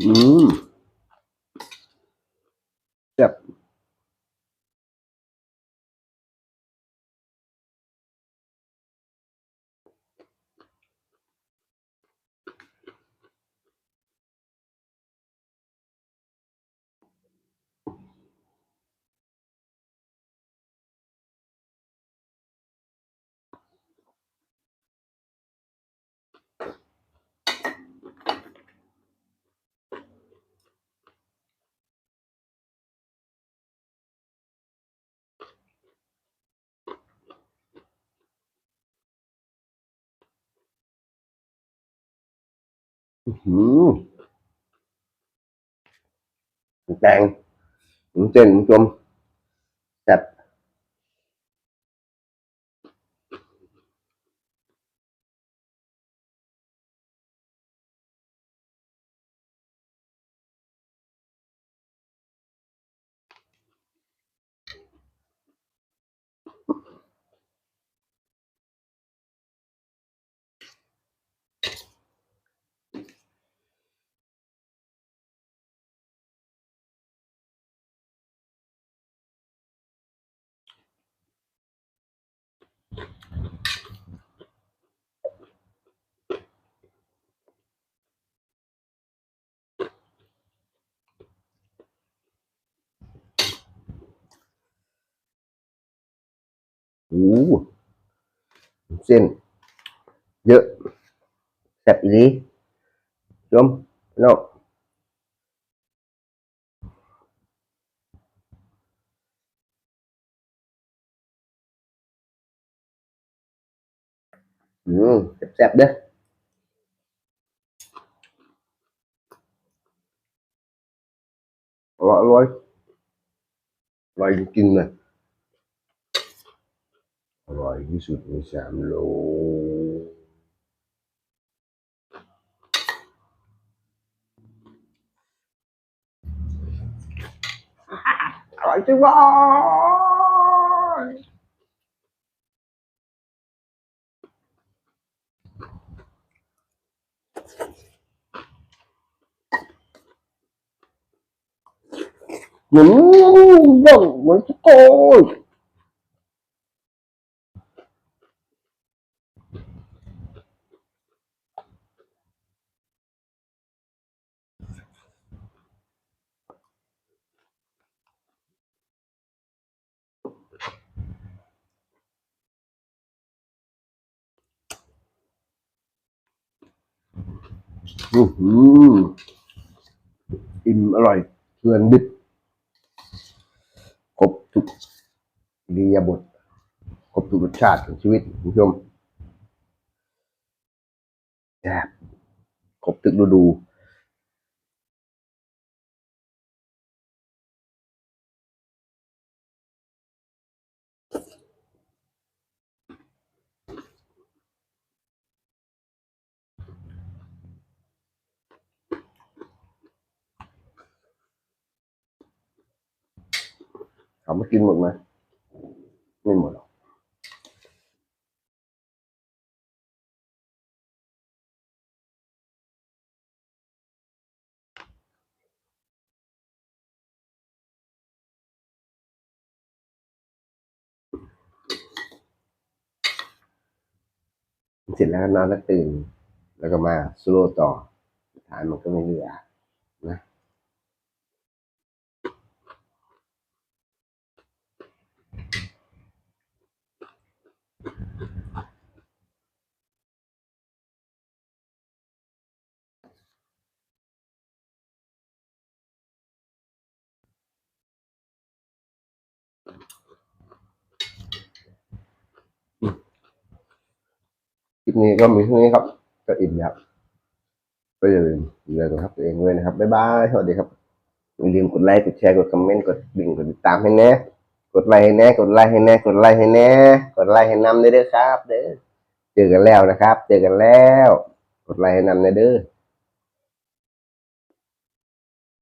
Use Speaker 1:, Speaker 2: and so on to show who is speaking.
Speaker 1: อื หืมแตงเส้นคุณผู้ชม อ้โหเส้นเยอะแซ่บอีหลีชมพี่น้อง อืมแซ่บๆเด้ออร่อยอร่อยอร่อยจริงๆเลยอร่อยที่สุดในสามโลก อร่อยจังเลย เหมือนย่างเหมือนสโก้อื้อหืออิ่มอร่อยเพื่อนดิบ ครบทุกรียบทครบทุกรสชาติของชีวิตคุณผู้ชมแซ่บครบทุกฤดู เขามากินหมดไหมไม่หมดหรอกเสร็จแล้วนอนแล้วตื่น แล้วก็มาสโลต่อสุดท้ายมันก็ไม่เหลือนะ คลิปนี้ก็มีเท่านี้ครับ ก็อิ่มแล้วก็อย่าลืมดูแลตัวครับตัวเองด้วยนะครับ บ๊ายบาย สวัสดีครับ อย่าลืมกดไลค์ กดแชร์ กดคอมเมนต์ กดดิ่ง กดติดตามให้แน่ กดไลค์ให้แน่ กดไลค์ให้แน่ กดไลค์ให้แน่ กดไลค์ให้นำเด้อครับ เด้อ เจอกันแล้วนะครับ เจอกันแล้ว กดไลค์ให้นำเด้อ